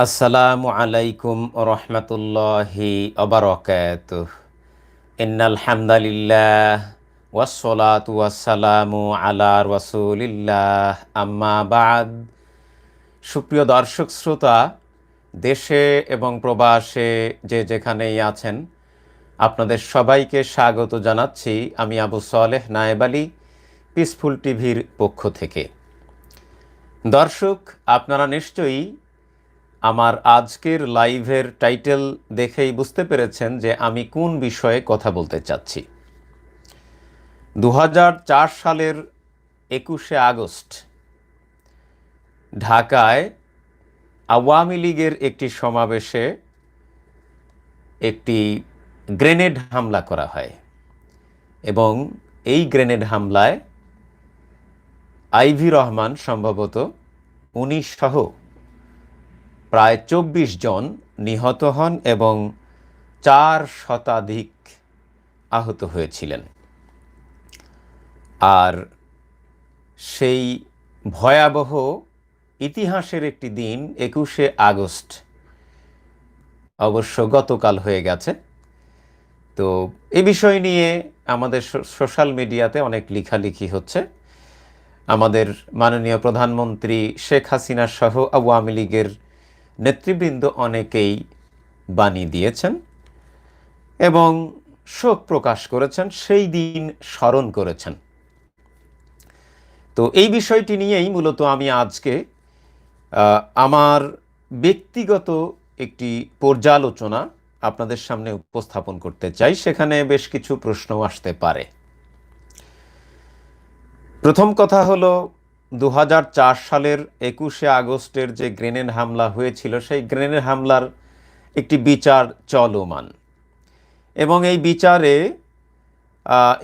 আসসালামু আলাইকুম রহমতুল্লাহি অবরকাত ইন্নাল হামদালিল্লাহ ওয়াসসালাতু ওয়াসসালামু আলা রাসূলিল্লাহ। আম্মা বাদ। সুপ্রিয় দর্শক, শ্রোতা, দেশে এবং প্রবাসে যে যেখানেই আছেন, আপনাদের সবাইকে স্বাগত জানাচ্ছি আমি আবু সালেহ নায়েব আলী, পিসফুল টিভির পক্ষ থেকে। দর্শক, আপনারা নিশ্চয়ই আমার আজকের লাইভের টাইটেল দেখেই বুঝতে পেরেছেন যে আমি কোন বিষয়ে কথা বলতে চাচ্ছি। দু হাজার চার সালের একুশে আগস্ট, ঢাকায় আওয়ামী লীগের একটি সমাবেশে একটি গ্রেনেড হামলা করা হয় এবং এই গ্রেনেড হামলায় আইভি রহমান সম্ভবত উনিশ সহ প্রায় চব্বিশ জন নিহত হন এবং চার শতাধিক আহত হয়েছিলেন। আর সেই ভয়াবহ ইতিহাসের একটি দিন একুশে আগস্ট অবশ্য গতকাল হয়ে গেছে। তো এ বিষয় নিয়ে আমাদের সোশ্যাল মিডিয়াতে অনেক লেখালেখি হচ্ছে। আমাদের মাননীয় প্রধানমন্ত্রী শেখ হাসিনা সহ আওয়ামী লীগের নেতৃবৃন্দ অনেকেই বাণী দিয়েছেন এবং শোক প্রকাশ করেছেন, সেই দিন স্মরণ করেছেন। তো এই বিষয়টি নিয়েই মূলত আমি আজকে আমার ব্যক্তিগত একটি পর্যালোচনা আপনাদের সামনে উপস্থাপন করতে চাই। সেখানে বেশ কিছু প্রশ্ন আসতে পারে। প্রথম কথা হলো দু হাজার চার সালের একুশে আগস্টের যে গ্রেনেড হামলা হয়েছিল, সেই গ্রেনেড হামলার একটি বিচার চলমান। এবং এই বিচারে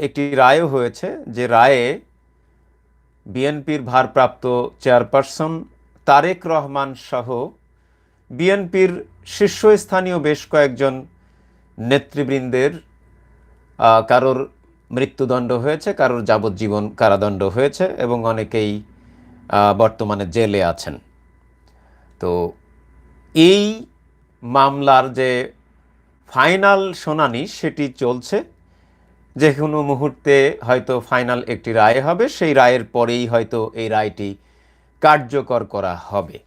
একটি রায়ও হয়েছে যে রায়ে বিএনপির ভারপ্রাপ্ত চেয়ারপারসন তারেক রহমান সহ বিএনপির শীর্ষস্থানীয় বেশ কয়েকজন নেতৃবৃন্দের কারোর মৃত্যুদণ্ড হয়েছে, কারোর যাবজ্জীবন কারাদণ্ড হয়েছে এবং অনেকেই বর্তমানে জেলে আছেন। তো এই মামলার যে ফাইনাল শুনানি সেটি চলছে। যে কোনো মুহূর্তে হয়তো ফাইনাল একটি রায় হবে, সেই রায়ের পরেই হয়তো এই রায়টি কার্যকর করা হবে।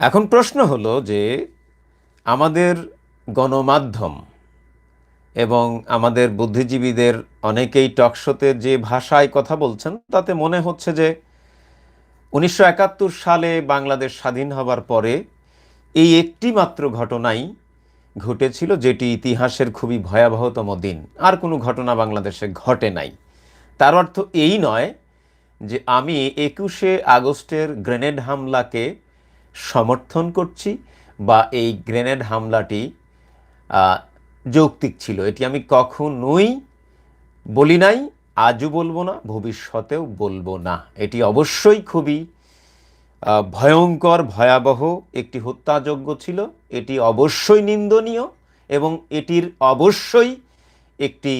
এখন প্রশ্ন হলো যে আমাদের গণমাধ্যম এবং আমাদের বুদ্ধিজীবীদের অনেকেই টকশোতে যে ভাষায় কথা বলছেন, তাতে মনে হচ্ছে যে উনিশশো একাত্তর সালে বাংলাদেশ স্বাধীন হবার পরে এই একটি মাত্র ঘটনাই ঘটেছিল যেটি ইতিহাসের খুবই ভয়াবহতম দিন। আর কোনো ঘটনা বাংলাদেশে ঘটে নাই। তার অর্থ এই নয় যে আমি একুশে আগস্টের গ্রেনেড হামলাকে সমর্থন করছি বা এই গ্রেনেড হামলাটি যৌক্তিক ছিল। এটি আমি কখনোই বলি নাই, আজও বলব না, ভবিষ্যতেও বলব না। এটি অবশ্যই খুবই ভয়ঙ্কর, ভয়াবহ একটি হত্যাযোগ্য ছিল। এটি অবশ্যই নিন্দনীয় এবং এটির অবশ্যই একটি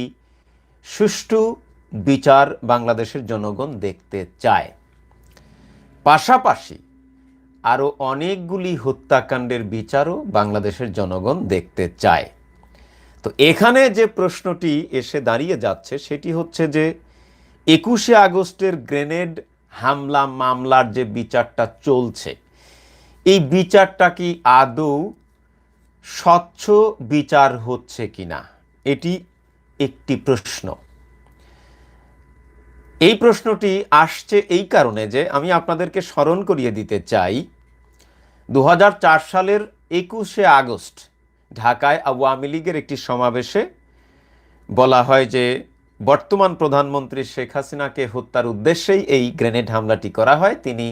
সুষ্ঠু বিচার বাংলাদেশের জনগণ দেখতে চায়। পাশাপাশি আরও অনেকগুলি হত্যাকাণ্ডের বিচারও বাংলাদেশের জনগণ দেখতে চায়। তো এখানে যে প্রশ্নটি এসে দাঁড়িয়ে যাচ্ছে, সেটি হচ্ছে যে একুশে আগস্টের গ্রেনেড হামলা মামলার যে বিচারটা চলছে, এই বিচারটা কি আদৌ স্বচ্ছ বিচার হচ্ছে কিনা? এটি একটি প্রশ্ন। এই প্রশ্নটি আসছে এই কারণে যে আমি আপনাদেরকে স্মরণ করিয়ে দিতে চাই দু হাজার চার সালের একুশে আগস্ট ঢাকায় আওয়ামী লীগের একটি সমাবেশে বলা হয় যে বর্তমান প্রধানমন্ত্রী শেখ হাসিনাকে হত্যার উদ্দেশ্যেই এই গ্রেনেড হামলাটি করা হয়। তিনি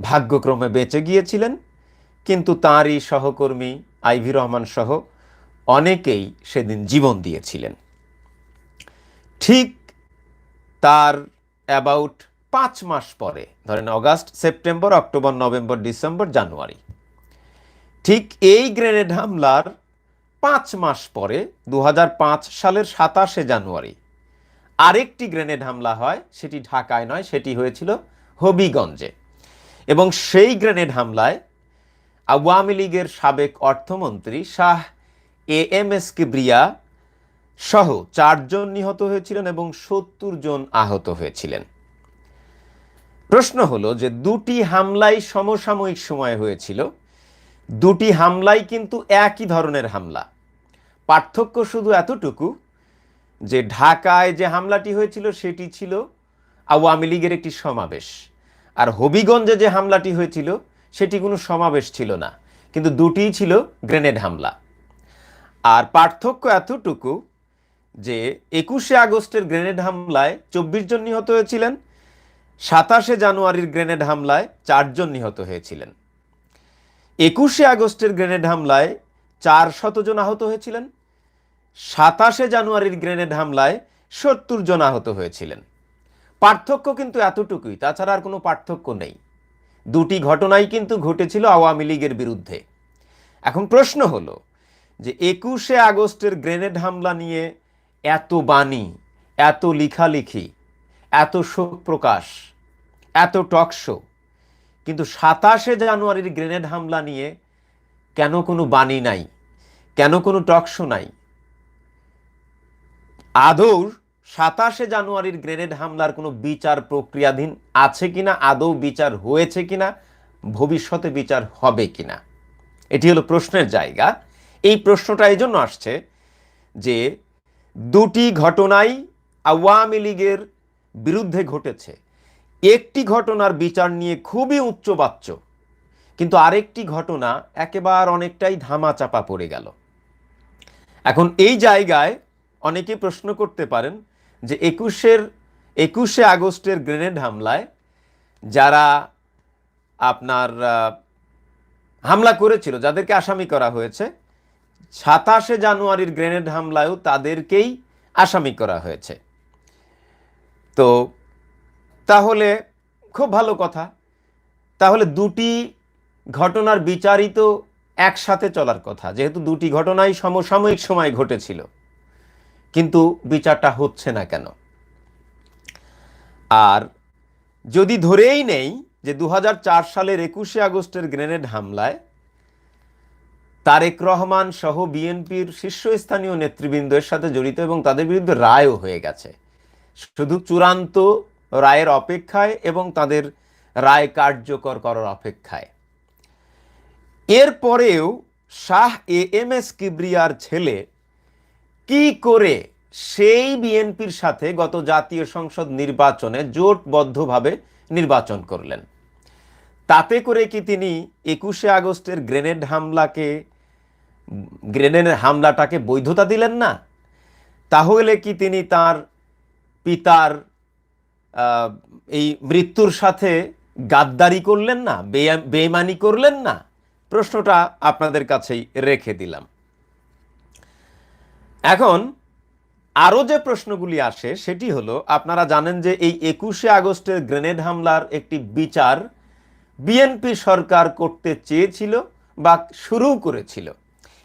ভাগ্যক্রমে বেঁচে গিয়েছিলেন, কিন্তু তাঁরই সহকর্মী আইভি রহমান সহ অনেকেই সেদিন জীবন দিয়েছিলেন। ঠিক তার অ্যাবাউট পাঁচ মাস পরে, ধরেন August, September, October, November, December, January. ঠিক এই গ্রেনেড হামলার পাঁচ মাস পরে দু হাজার পাঁচ সালের সাতাশে জানুয়ারি, আরেকটি গ্রেনেড হামলা হয়, সেটি ঢাকায় নয়, সেটি হয়েছিল হবিগঞ্জে। এবং সেই গ্রেনেড হামলায় আওয়ামী লীগের সাবেক অর্থমন্ত্রী Shah A M S Kibria সহ চারজন নিহত হয়েছিলেন এবং সত্তর জন আহত হয়েছিলেন। প্রশ্ন হলো যে দুটি হামলাই সমসাময়িক সময়ে হয়েছিল দুটি হামলাই কিন্তু একই ধরনের হামলা। পার্থক্য শুধু এতটুকু যে ঢাকায় যে হামলাটি হয়েছিল সেটি ছিল আওয়ামী লীগের একটি সমাবেশ। আর হবিগঞ্জে যে হামলাটি হয়েছিল সেটি কোনো সমাবেশ ছিল না, কিন্তু দুটিই ছিল গ্রেনেড হামলা। আর পার্থক্য এতটুকু যে একুশে আগস্টের গ্রেনেড হামলায় চব্বিশ জন নিহত হয়েছিলেন, সাতাশে জানুয়ারির গ্রেনেড হামলায় চারজন নিহত হয়েছিলেন। একুশে আগস্টের গ্রেনেড হামলায় চার শতজন আহত হয়েছিলেন। সাতাশে জানুয়ারির গ্রেনেড হামলায় সত্তর জন আহত হয়েছিলেন। পার্থক্য কিন্তু এতটুকুই, তাছাড়া আর কোনো পার্থক্য নেই। দুটি ঘটনাই কিন্তু ঘটেছিল আওয়ামী লীগের বিরুদ্ধে। এখন প্রশ্ন হলো যে একুশে আগস্টের গ্রেনেড হামলা নিয়ে এত বাণী, এত লিখালিখি, এত শোক প্রকাশ, এত টকশো কিন্তু সাতাশে জানুয়ারির গ্রেনেড হামলা নিয়ে কেন কোনো বাণী নাই? কেন কোনো টকশো নাই? আদৌ সাতাশে জানুয়ারির গ্রেনেড হামলার কোনো বিচার প্রক্রিয়াধীন আছে কিনা? আদৌ বিচার হয়েছে কিনা? ভবিষ্যতে বিচার হবে কিনা? এটি হলো প্রশ্নের জায়গা। এই প্রশ্নটা এই জন্য আসছে যে দুটি ঘটনাই আওয়ামী লীগের বিরুদ্ধে ঘটেছে। একটি ঘটনার বিচার নিয়ে খুবই উচ্চবাচ্য। কিন্তু আরেকটি ঘটনা একেবারে অনেকটাই ধামাচাপা পড়ে গেল। এখন এই জায়গায় অনেকে প্রশ্ন করতে পারেন যে একুশের, একুশে আগস্টের গ্রেনেড হামলায় যারা আপনার হামলা করেছিল, যাদেরকে আসামি করা হয়েছে, সাতাশে জানুয়ারির গ্রেনেড হামলায়ও তাদেরকেই আসামি করা হয়েছে। তো তাহলে খুব ভালো কথা। তাহলে দুটি ঘটনার বিচারই তো একসাথে চলার কথা। যেহেতু দুটি ঘটনাই সমসাময়িক সময় ঘটেছিল, কিন্তু বিচারটা হচ্ছে না কেন? আর যদি ধরেই নেই যে দু হাজার চার সালের একুশে আগস্টের গ্রেনেড হামলায় তারেক রহমান সহ বিএনপির শীর্ষস্থানীয় নেতৃবৃন্দের সাথে জড়িত এবং তাদের বিরুদ্ধে রায়ও হয়ে গেছে। শুধু চূড়ান্ত রায়ের অপেক্ষায় এবং তাদের রায় কার্যকর করার অপেক্ষায়। এরপরেও শাহ এ এম এস কিবরিয়ার ছেলে কি করে সেই বিএনপির সাথে গত জাতীয় সংসদ নির্বাচনে জোটবদ্ধভাবে নির্বাচন করলেন? তাতে করে কি তিনি একুশে আগস্টের গ্রেনেড হামলাকে, গ্রেনেড হামলাটাকে বৈধতা দিলেন না? তাহলে কি তিনি তার পিতার এই মৃত্যুর সাথে গাদ্দারি করলেন না বেইমানি করলেন না? প্রশ্নটা আপনাদের কাছেই রেখে দিলাম। এখন আরও যে প্রশ্নগুলি আসে, সেটি হলো, আপনারা জানেন যে এই একুশে আগস্টের গ্রেনেড হামলার একটি বিচার বিএনপি সরকার করতে চেয়েছিল বা শুরু করেছিল।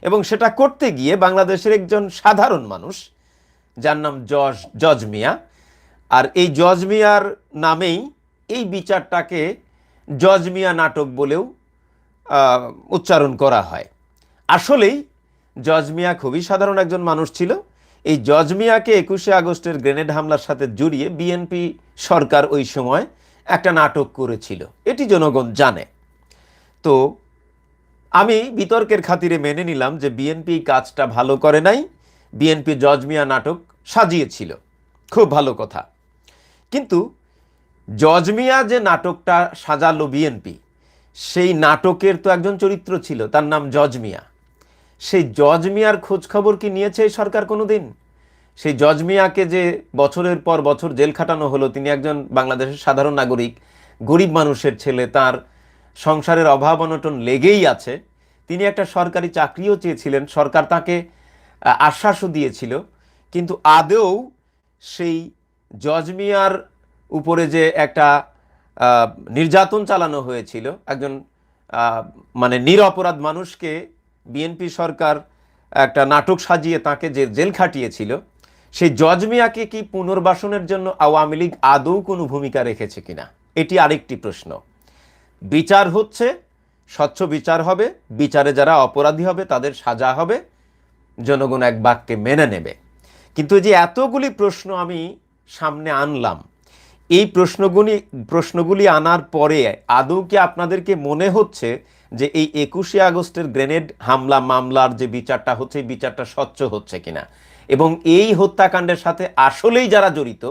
এবং সেটা করতে গিয়ে বাংলাদেশের একজন সাধারণ মানুষ, যার নাম জজ জজ মিয়া আর এই জজমিয়ার নামেই এই বিচারটাকে জজমিয়া নাটক বলেও উচ্চারণ করা হয়। আসলেই জজমিয়া খুবই সাধারণ একজন মানুষ ছিল। এই জজমিয়াকে একুশে আগস্টের গ্রেনেড হামলার সাথে জড়িয়ে বিএনপি সরকার ওই সময় একটা নাটক করেছিল। এটি জনগণ জানে। তো আমি বিতর্কের খাতিরে মেনে নিলাম যে বিএনপি কাজটা ভালো করে নাই। বিএনপি জজমিয়া নাটক সাজিয়েছিল। খুব ভালো কথা। কিন্তু জজ মিয়া যে নাটকটা সাজালো বিএনপি সেই নাটকের তো একজন চরিত্র ছিল, তার নাম জজ মিয়া সেই জজ মিয়ার খোঁজ খবর কি নিয়েছে এই সরকার কোনোদিন? সেই জজ মিয়াকে যে বছরের পর বছর জেল খাটানো হলো, তিনি একজন বাংলাদেশের সাধারণ নাগরিক, গরিব মানুষের ছেলে, তার সংসারের অভাব অনটন লেগেই আছে। তিনি একটা সরকারি চাকরিও চেয়েছিলেন, সরকার তাকে আশ্বাসও দিয়েছিল, কিন্তু আদৌ সেই জজ মিয়ার উপরে যে একটা নির্যাতন চালানো হয়েছিল, একজন মানে নিরপরাধ মানুষকে বিএনপি সরকার একটা নাটক সাজিয়ে তাকে যে জেল খাটিয়েছিল, সেই জজ মিয়াকে কি পুনর্বাসনের জন্য আওয়ামী লীগ আদৌ কোনো ভূমিকা রেখেছে কিনা? এটি আরেকটি প্রশ্ন। বিচার হচ্ছে, স্বচ্ছ বিচার হবে, বিচারে যারা অপরাধী হবে তাদের সাজা হবে, জনগণ এক বাক্যে মেনে নেবে। কিন্তু যে এতগুলি প্রশ্ন আমি সামনে আনলাম। এই প্রশ্নগুলি প্রশ্নগুলি আনার পরে আদৌ কি আপনাদেরকে মনে হচ্ছে যে এই একুশে আগস্টের গ্রেনেড হামলা মামলার যে বিচারটা হচ্ছে বিচারটা স্বচ্ছ হচ্ছে কিনা? এবং এই হত্যাকাণ্ডের সাথে আসলেই যারা জড়িত,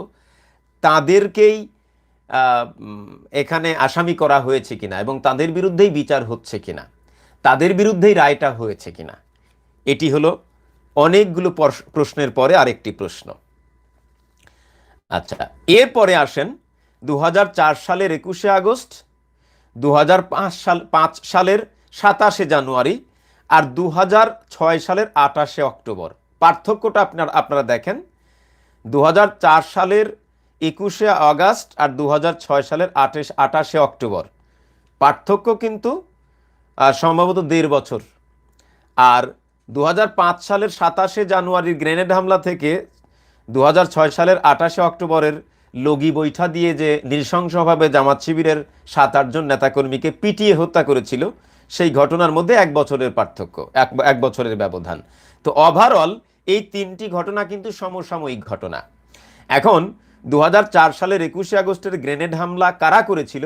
তাদেরকেই এখানে আসামি করা হয়েছে কিনা এবং তাদের বিরুদ্ধেই বিচার হচ্ছে কিনা? তাদের বিরুদ্ধেই রায়টা হয়েছে কিনা? এটি হলো অনেকগুলো প্রশ্নের পরে আরেকটি প্রশ্ন। আচ্ছা এরপরে আসেন দু হাজার চার সালের একুশে আগস্ট দু হাজার পাঁচ সাল, পাঁচ সালের সাতাশে জানুয়ারি আর দু হাজার ছয় সালের আঠাশে অক্টোবর। পার্থক্যটা আপনার, আপনারা দেখেন দু হাজার চার সালের একুশে আগস্ট আর দু হাজার ছয় সালের আঠাশ আঠাশে অক্টোবর। পার্থক্য কিন্তু সম্ভবত দেড় বছর। আর দু হাজার পাঁচ সালের সাতাশে জানুয়ারির গ্রেনেড হামলা থেকে দু হাজার ছয় সালের আঠাশে অক্টোবরের লগি বৈঠা দিয়ে যে নৃশংসভাবে জামাত শিবিরের সাত আটজন নেতাকর্মীকে পিটিয়ে হত্যা করেছিল, সেই ঘটনার মধ্যে এক বছরের পার্থক্য, এক এক বছরের ব্যবধান। তো ওভারঅল এই তিনটি ঘটনা কিন্তু সমসাময়িক ঘটনা। এখন দু হাজার চার সালের একুশে আগস্টের গ্রেনেড হামলা কারা করেছিল,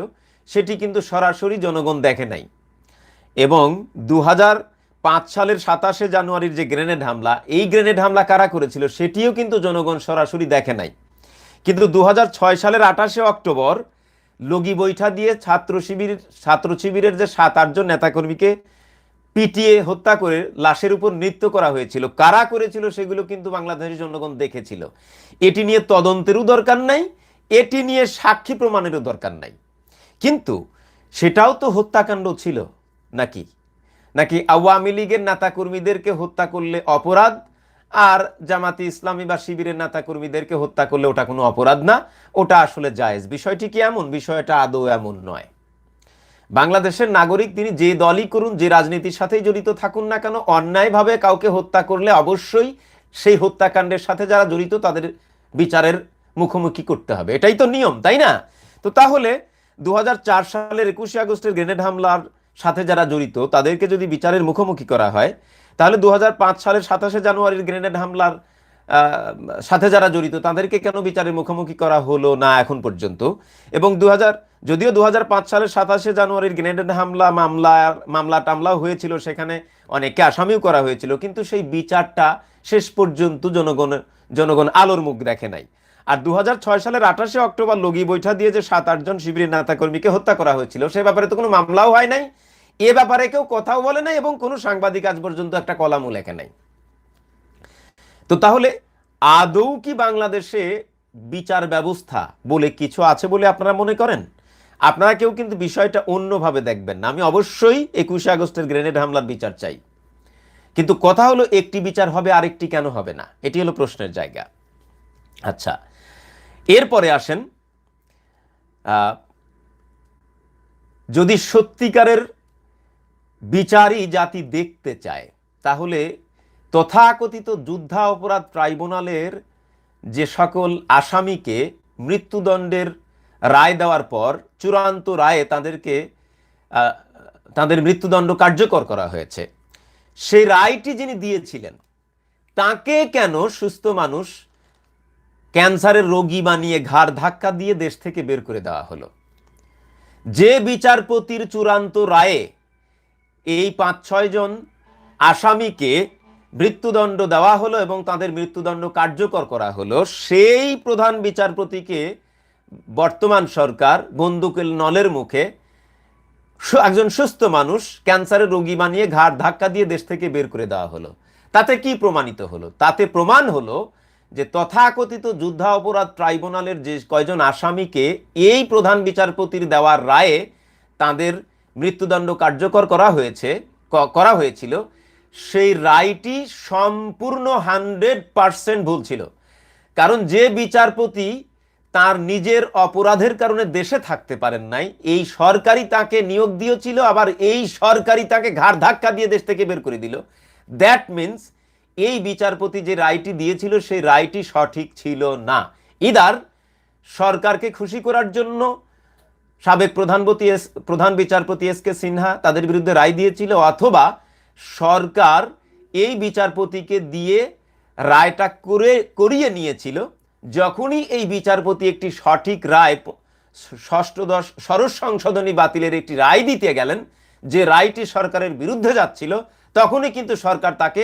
সেটি কিন্তু সরাসরি জনগণ দেখে নাই। এবং দু হাজার পাঁচ সালের সাতাশে জানুয়ারির যে গ্রেনেড হামলা, এই গ্রেনেড হামলা কারা করেছিল সেটিও কিন্তু জনগণ সরাসরি দেখে নাই। কিন্তু দু হাজার ছয় সালের আঠাশে অক্টোবর, লগি বৈঠা দিয়ে ছাত্র শিবির, ছাত্র শিবিরের যে সাত আটজন নেতাকর্মীকে পিটিয়ে হত্যা করে লাশের উপর নৃত্য করা হয়েছিল। কারা করেছিল সেগুলো কিন্তু বাংলাদেশের জনগণ দেখেছিল। এটি নিয়ে তদন্তেরও দরকার নাই, এটি নিয়ে সাক্ষী প্রমাণেরও দরকার নাই। কিন্তু সেটাও তো হত্যাকাণ্ড ছিল নাকি? নাকি আওয়ামী লীগের নেতাকর্মীদেরকে হত্যা করলে অপরাধ? আর জামাতি ইসলামী বা শিবিরের নেতাকর্মীদেরকে হত্যা করলে ওটা কোনো অপরাধ না? ওটা আসলে জায়েজ। বিষয়টি কি এমন? বিষয়টা আদৌ এমন নয়। বাংলাদেশের নাগরিক তিনি যে দলই করুন, যে রাজনীতির সাথেই জড়িত থাকুন না কেন, অন্যায়ভাবে কাউকে হত্যা করলে অবশ্যই সেই হত্যাকাণ্ডের সাথে যারা জড়িত, তাদের বিচারের মুখোমুখি করতে হবে। এটাই তো নিয়ম, তাই না? তো তাহলে দু হাজার চার সালের একুশে আগস্টের গ্রেনেড হামলার সাথে যারা জড়িত, তাদেরকে যদি বিচারের মুখোমুখি করা হয়, তাহলে দু হাজার পাঁচ সালের সাতাশে জানুয়ারির গ্রেনেড হামলার সাথে যারা জড়িত, তাদেরকে কেন বিচারের মুখোমুখি করা হলো না এখন পর্যন্ত? এবং দু হাজার যদিও দু হাজার পাঁচ সালের সাতাশে জানুয়ারির গ্রেনেড হামলা মামলা মামলা টামলাও হয়েছিল, সেখানে অনেককে আসামিও করা হয়েছিল, কিন্তু সেই বিচারটা শেষ পর্যন্ত জনগণ জনগণ আলোর মুখ দেখে নাই। আর দু হাজার ছয় সালের আঠাশে অক্টোবর লগি বৈঠা দিয়ে যে সাত আটজন শিবিরের নেতাকর্মীকে হত্যা করা হয়েছিল, সে ব্যাপারে তো কোনো মামলাও হয় নাই। এ ব্যাপারে কেউ কথাও বলে নাই এবং কোনো সাংবাদিক আজ পর্যন্ত একটা কলামও লেখে নাই। তো তাহলে আদৌ কি বাংলাদেশে বিচার ব্যবস্থা বলে কিছু আছে বলে আপনারা মনে করেন? আপনারা কেউ কিন্তু বিষয়টা অন্যভাবে দেখবেন না। আমি অবশ্যই একুশে আগস্টের গ্রেনেড হামলার বিচার চাই। কিন্তু কথা হলো একটি বিচার হবে, আরেকটি কেন হবে না? এটি হলো প্রশ্নের জায়গা। আচ্ছা এরপরে আসেন যদি সত্যিকারের বিচারই জাতি দেখতে চায়। তাহলে তথাকথিত যুদ্ধা অপরাধ ট্রাইব্যুনালের যে সকল আসামিকে মৃত্যুদণ্ডের রায় দেওয়ার পর চূড়ান্ত রায়ে তাদেরকে তাদের মৃত্যুদণ্ড কার্যকর করা হয়েছে। সেই রায়টি যিনি দিয়েছিলেন, তাকে কেন সুস্থ মানুষ ক্যান্সারের রোগী বানিয়ে ঘাড় ধাক্কা দিয়ে দেশ থেকে বের করে দেওয়া হলো? যে বিচারপতির চূড়ান্ত রায়ে এই পাঁচ, ছয় জন আসামিকে মৃত্যুদণ্ড দেওয়া হলো এবং তাদের মৃত্যুদণ্ড কার্যকর করা হলো। সেই প্রধান বিচারপতিকে বর্তমান সরকার বন্দুকের নলের মুখে একজন সুস্থ মানুষ, ক্যান্সারের রোগী বানিয়ে ঘাড় ধাক্কা দিয়ে দেশ থেকে বের করে দেওয়া হলো। তাতে কি প্রমাণিত হলো? তাতে প্রমাণ হলো যে তথাকথিত যুদ্ধা অপরাধ ট্রাইব্যুনালের যে কয়জন আসামিকে এই প্রধান বিচারপতির দেওয়ার রায়ে তাদের মৃত্যুদণ্ড কার্যকর করা হয়েছে করা হয়েছিল, সেই রায়টি সম্পূর্ণ হান্ড্রেড পার্সেন্ট ভুল ছিল। কারণ যে বিচারপতি তার নিজের অপরাধের কারণে দেশে থাকতে পারেন নাই, এই সরকারি তাকে নিয়োগ দিয়েছিল, আবার এই সরকারি তাকে ঘাড় ধাক্কা দিয়ে দেশ থেকে বের করে দিল। দ্যাট মিন্স এই বিচারপতি যে রায়টি দিয়েছিল, সেই রায়টি সঠিক ছিল না। ইদার সরকারকে খুশি করার জন্য সাবেক প্রধানপতি এস, প্রধান বিচারপতি এস কে সিনহা তাদের বিরুদ্ধে রায় দিয়েছিল অথবা সরকার এই বিচারপতিকে দিয়ে রায়টা করে, করিয়ে নিয়েছিল। যখনই এই বিচারপতি একটি সঠিক রায় ষষ্ঠদশ ষোড়শ সংশোধনী বাতিলের একটি রায় দিতে গেলেন, যে রায়টি সরকারের বিরুদ্ধে যাচ্ছিল, তখনই কিন্তু সরকার তাকে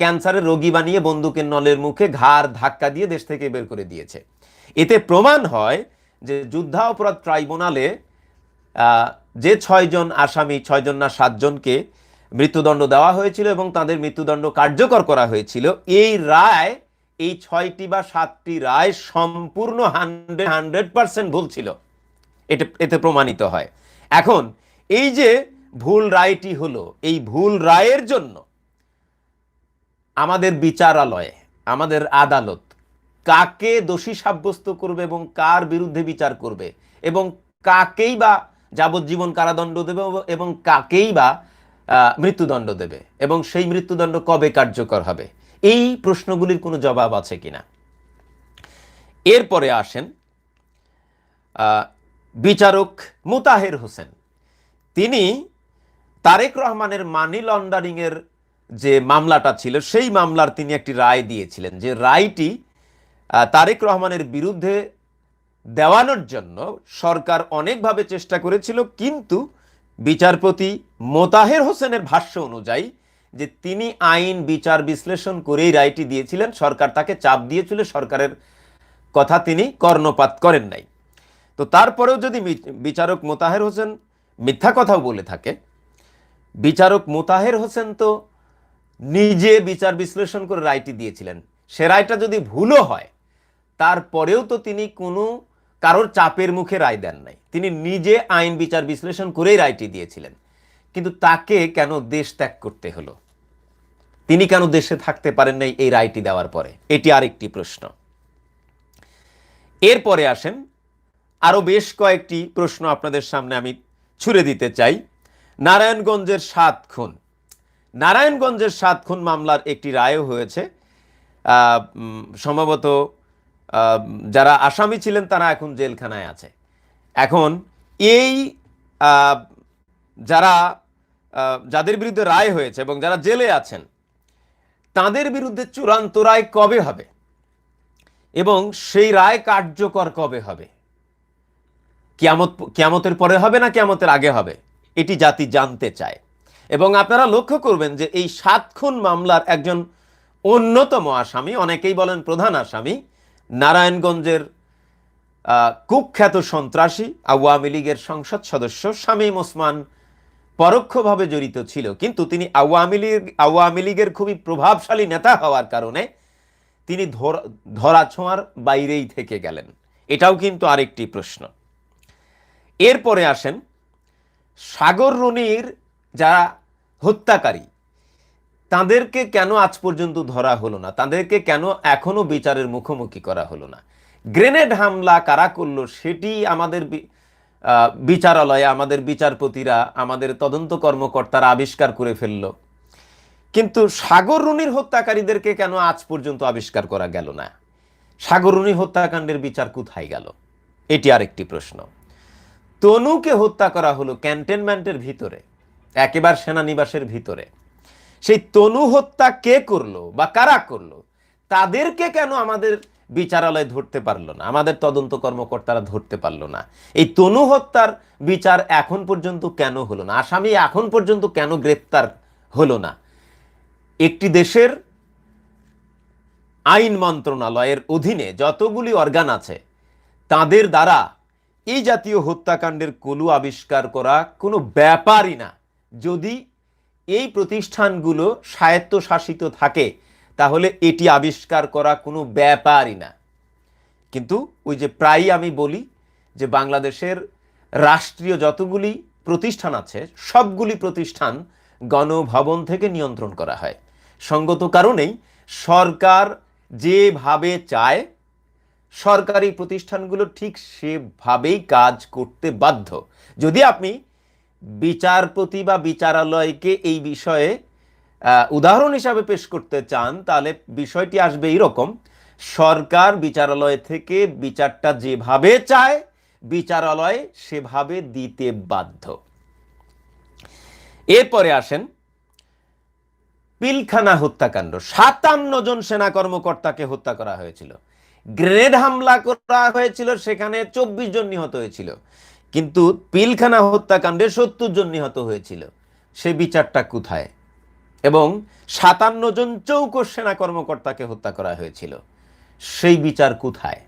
ক্যান্সারের রোগী বানিয়ে বন্দুকের নলের মুখে ঘাড় ধাক্কা দিয়ে দেশ থেকে বের করে দিয়েছে। এতে প্রমাণ হয় যে যুদ্ধাপরাধ ট্রাইব্যুনালে যে ছয়জন আসামি, ছয়জন না সাতজনকে মৃত্যুদণ্ড দেওয়া হয়েছিল এবং তাদের মৃত্যুদণ্ড কার্যকর করা হয়েছিল, এই রায়, এই ছয়টি বা সাতটি রায় সম্পূর্ণ হান্ড্রেড হান্ড্রেড পার্সেন্ট ভুল ছিল। এটা এতে প্রমাণিত হয়। এখন, এই যে ভুল রায়টি হলো, এই ভুল রায়ের জন্য আমাদের বিচারালয়ে, আমাদের আদালত কাকে দোষী সাব্যস্ত করবে এবং কার বিরুদ্ধে বিচার করবে? এবং কাকেই বা যাবজ্জীবন কারাদণ্ড দেবে এবং কাকেই বা মৃত্যুদণ্ড দেবে? এবং সেই মৃত্যুদণ্ড কবে কার্যকর হবে? এই প্রশ্নগুলির কোনো জবাব আছে কিনা? এরপরে আসেন বিচারক মুতাহের হোসেন। তিনি তারেক রহমানের মানি লন্ডারিংয়ের যে মামলাটা ছিল, সেই মামলার তিনি একটি রায় দিয়েছিলেন। যে রায়টি তারেক রহমানের বিরুদ্ধে দেওয়ানোর জন্য সরকার অনেকভাবে চেষ্টা করেছিল, কিন্তু বিচারপতি মোতাহের হোসেনের ভাষ্য অনুযায়ী যে তিনি আইন, বিচার, বিশ্লেষণ করেই রায়টি দিয়েছিলেন, সরকার তাকে চাপ দিয়েছিল, সরকারের কথা তিনি কর্ণপাত করেন নাই। তো তারপরেও যদি বিচারক মোতাহের হোসেন মিথ্যা কথাও বলে থাকে, বিচারক মোতাহের হোসেন তো নিজে বিচার বিশ্লেষণ করে রায়টি দিয়েছিলেন। সে রায়টা যদি ভুলও হয় তারপরেও তো তিনি কোনো কারোর চাপের মুখে রায় দেন নাই। তিনি নিজে আইন বিচার বিশ্লেষণ করেই রায়টি দিয়েছিলেন। কিন্তু তাকে কেন দেশ ত্যাগ করতে হলো? তিনি কেন দেশে থাকতে পারেন নাই এই রায়টি দেওয়ার পরে? এটি আরেকটি প্রশ্ন। এরপরে আসেন আরও বেশ কয়েকটি প্রশ্ন আপনাদের সামনে আমি ছুড়ে দিতে চাই। নারায়ণগঞ্জের সাত খুন। নারায়ণগঞ্জের সাত খুন মামলার একটি রায়ও হয়েছে। সম্ভবত যারা আসামি ছিলেন তারা এখন জেলখানায় আছে। এখন এই যারা যাদের বিরুদ্ধে রায় হয়েছে এবং যারা জেলে আছেন, তাদের বিরুদ্ধে চূড়ান্ত রায় কবে হবে? এবং সেই রায় কার্যকর কবে হবে? কিয়ামত, কিয়ামতের পরে হবে না কিয়ামতের আগে হবে? এটি জাতি জানতে চায়। এবং আপনারা লক্ষ্য করবেন যে এই সাত খুন মামলার একজন অন্যতম আসামি, অনেকেই বলেন প্রধান আসামি নারায়ণগঞ্জের কুখ্যাত সন্ত্রাসী আওয়ামী লীগের সংসদ সদস্য শামীম ওসমান পরোক্ষভাবে জড়িত ছিল। কিন্তু তিনি আওয়ামী লীগ, আওয়ামী লীগের খুবই প্রভাবশালী নেতা হওয়ার কারণে তিনি ধরা ধরা ছোঁয়ার বাইরেই থেকে গেলেন। এটাও কিন্তু আরেকটি প্রশ্ন। এরপরে আসেন সাগর রুনির যারা হত্যাকারী তাদেরকে কেন আজ পর্যন্ত ধরা হলো না? তাদেরকে কেন এখনও বিচারের মুখোমুখি করা হলো না? গ্রেনেড হামলা কারা করল সেটি আমাদের বিচারালয়ে আমাদের বিচারপতিরা, আমাদের তদন্ত কর্মকর্তারা আবিষ্কার করে ফেলল। কিন্তু সাগর রুনির হত্যাকারীদেরকে কেন আজ পর্যন্ত আবিষ্কার করা গেল না? সাগর রুনি হত্যাকাণ্ডের বিচার কোথায় গেল? এটি আরেকটি প্রশ্ন। তনুকে হত্যা করা হলো ক্যান্টনমেন্টের ভিতরে, একেবারে সেনানিবাসের ভিতরে। সেই তনু হত্যা কে করল বা কারা করল? তাদেরকে কেন আমাদের বিচারালয় ধরতে পারল না? আমাদের তদন্ত কর্মকর্তারা ধরতে পারল না? এই তনু হত্যার বিচার এখন পর্যন্ত কেন হলো না? আসামি এখন পর্যন্ত কেন গ্রেপ্তার হলো না? একটি দেশের আইন মন্ত্রণালয়ের অধীনে যতগুলি অর্গান আছে, তাদের দ্বারা এই জাতীয় হত্যাকাণ্ডের কলু আবিষ্কার করা কোনো ব্যাপারই না। যদি এই প্রতিষ্ঠানগুলো স্বায়ত্তশাসিত থাকে, তাহলে এটি আবিষ্কার করা কোনো ব্যাপারই না। কিন্তু ওই যে প্রায়ই আমি বলি যে বাংলাদেশের রাষ্ট্রীয় যতগুলি প্রতিষ্ঠান আছে, সবগুলি প্রতিষ্ঠান গণভবন থেকে নিয়ন্ত্রণ করা হয়। সঙ্গত কারণেই সরকার যেভাবে চায়, সরকারি প্রতিষ্ঠানগুলো ঠিক সেভাবেই কাজ করতে বাধ্য। যদি আপনি বিচারপতি বা বিচারালয়কে এই বিষয়ে উদাহরণ হিসাবে পেশ করতে চান, তাহলে বিষয়টি আসবে এইরকম। সরকার বিচারালয় থেকে বিচারটা যেভাবে চায়, বিচারালয় সেভাবে দিতে বাধ্য। এরপরে আসেন, পিলখানা হত্যাকাণ্ড। সাতান্ন জন সেনা কর্মকর্তাকে হত্যা করা হয়েছিল। গ্রেনেড হামলা করা হয়েছিল, সেখানে চব্বিশ জন নিহত হয়েছিল। কিন্তু পিলখানা হত্যাকাণ্ডে সত্তর জন নিহত হয়েছিল। সে বিচারটা কোথায়? এবং সাতান্ন জন চৌকস সেনা কর্মকর্তাকে হত্যা করা হয়েছিল। সেই বিচার কোথায়?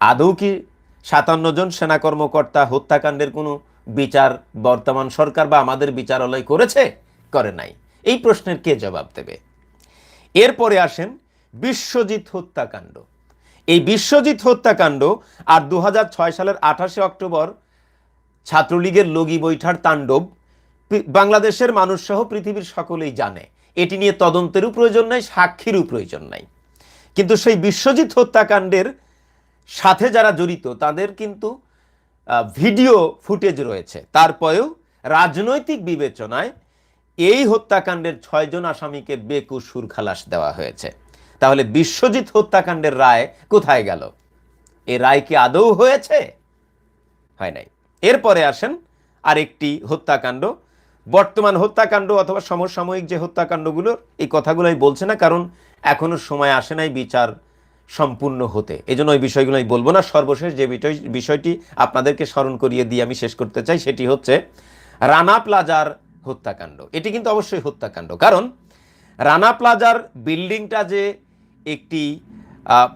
আদৌ কি সাতান্ন জন সেনা কর্মকর্তা হত্যাকাণ্ডের কোনো বিচার বর্তমান সরকার বা আমাদের বিচারালয় করেছে? করে নাই। এই প্রশ্নের কে জবাব দেবে? এরপরে আসেন বিশ্বজিৎ হত্যাকাণ্ড। এই বিশ্বজিৎ হত্যাকাণ্ড আর দু হাজার ছয় সালের আঠাশে অক্টোবর ছাত্রলীগের লগি বৈঠার তাণ্ডব বাংলাদেশের মানুষ সহ পৃথিবীর সকলেই জানে। এটি নিয়ে তদন্তেরও প্রয়োজন নাই, সাক্ষীরও প্রয়োজন নাই। কিন্তু সেই বিশ্বজিৎ হত্যাকাণ্ডের সাথে যারা জড়িত, তাদের কিন্তু ভিডিও ফুটেজ রয়েছে। তারপরেও রাজনৈতিক বিবেচনায় এই হত্যাকাণ্ডের ছয়জন আসামিকে বেকুসুর খালাস দেওয়া হয়েছে। তাহলে বিশ্বজিৎ হত্যাকাণ্ডের রায় কোথায় গেল? এ রায় কি আদৌ হয়েছে? হয় নাই। এরপরে আসেন আরেকটি হত্যাকাণ্ড। বর্তমান হত্যাকাণ্ড অথবা সমসাময়িক যে হত্যাকাণ্ডগুলো, এই কথাগুলো বলছি না, কারণ এখনও সময় আসে নাই বিচার সম্পূর্ণ হতে। এই জন্য ওই বিষয়গুলো আমি বলব না। সর্বশেষ যে বিষয়- বিষয়টি আপনাদেরকে স্মরণ করিয়ে দিয়ে আমি শেষ করতে চাই, সেটি হচ্ছে রানা প্লাজার হত্যাকাণ্ড। এটি কিন্তু অবশ্যই হত্যাকাণ্ড। কারণ রানা প্লাজার বিল্ডিংটা যে একটি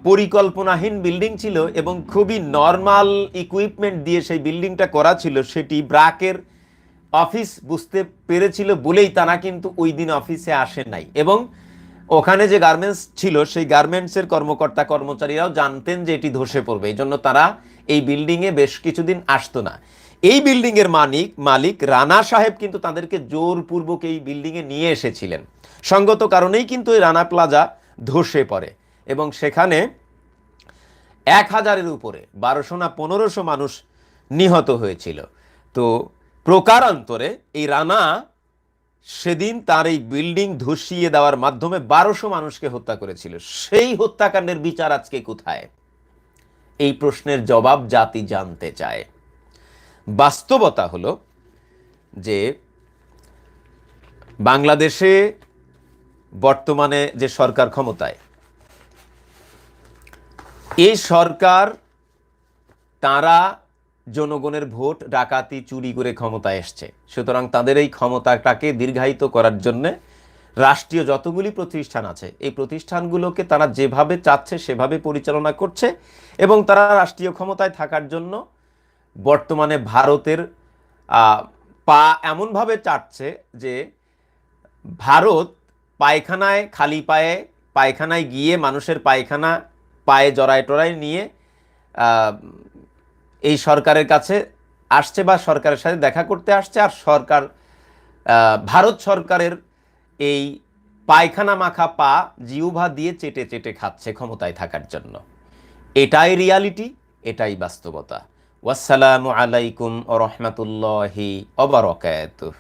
পরিকল্পনাহীন বিল্ডিং ছিল এবং খুবই নর্মাল ইকুইপমেন্ট দিয়ে সেই বিল্ডিংটা করা ছিল, সেটি ব্রাকের অফিস বুঝতে পেরেছিল বলেই তারা কিন্তু ওই দিন অফিসে আসে নাই। এবং ওখানে যে গার্মেন্টস ছিল, সেই গার্মেন্টসের কর্মকর্তা কর্মচারীরাও জানতেন যে এটি ধসে পড়বে, এই জন্য তারা এই বিল্ডিংয়ে বেশ কিছুদিন আসতো না। এই বিল্ডিংয়ের মালিক মালিক রানা সাহেব কিন্তু তাদেরকে জোরপূর্বক এই বিল্ডিংয়ে নিয়ে এসেছিলেন। সঙ্গত কারণেই কিন্তু এই রানা প্লাজা ধসে পড়ে এবং সেখানে এক হাজারের উপরে, বারোশো না পনেরোশো মানুষ নিহত হয়েছিল। তো প্রকারান্তরে এই রানা সেদিন তার এই বিল্ডিং ধসিয়ে দেওয়ার মাধ্যমে বারোশো মানুষকে হত্যা করেছিল। সেই হত্যাকাণ্ডের বিচার আজকে কোথায়? এই প্রশ্নের জবাব জাতি জানতে চায়। বাস্তবতা হলো যে বাংলাদেশে বর্তমানে যে সরকার ক্ষমতায়। এই সরকার তারা জনগণের ভোট ডাকাতি চুরি করে ক্ষমতায় এসছে। সুতরাং তাদের এই ক্ষমতাটাকে দীর্ঘায়িত করার জন্য রাষ্ট্রীয় যতগুলি প্রতিষ্ঠান আছে, এই প্রতিষ্ঠানগুলোকে তারা যেভাবে চাচ্ছে সেভাবে পরিচালনা করছে এবং তারা রাষ্ট্রীয় ক্ষমতায় থাকার জন্য বর্তমানে ভারতের পা এমনভাবে চাটছে যে ভারত পায়খানায়, খালি পায়ে, পায়খানায় গিয়ে মানুষের পায়খানা, পায়ে জড়ায় টড়ায় নিয়ে এই সরকারের কাছে আসছে বা সরকারের সাথে দেখা করতে আসছে। আর সরকার ভারত সরকারের এই পায়খানা মাখা পা জিউভা দিয়ে চেটে চেটে খাচ্ছে ক্ষমতায় থাকার জন্য। এটাই রিয়ালিটি, এটাই বাস্তবতা। ওয়াসসালামু আলাইকুম ও রহমতুল্লাহি অবরকাতুহ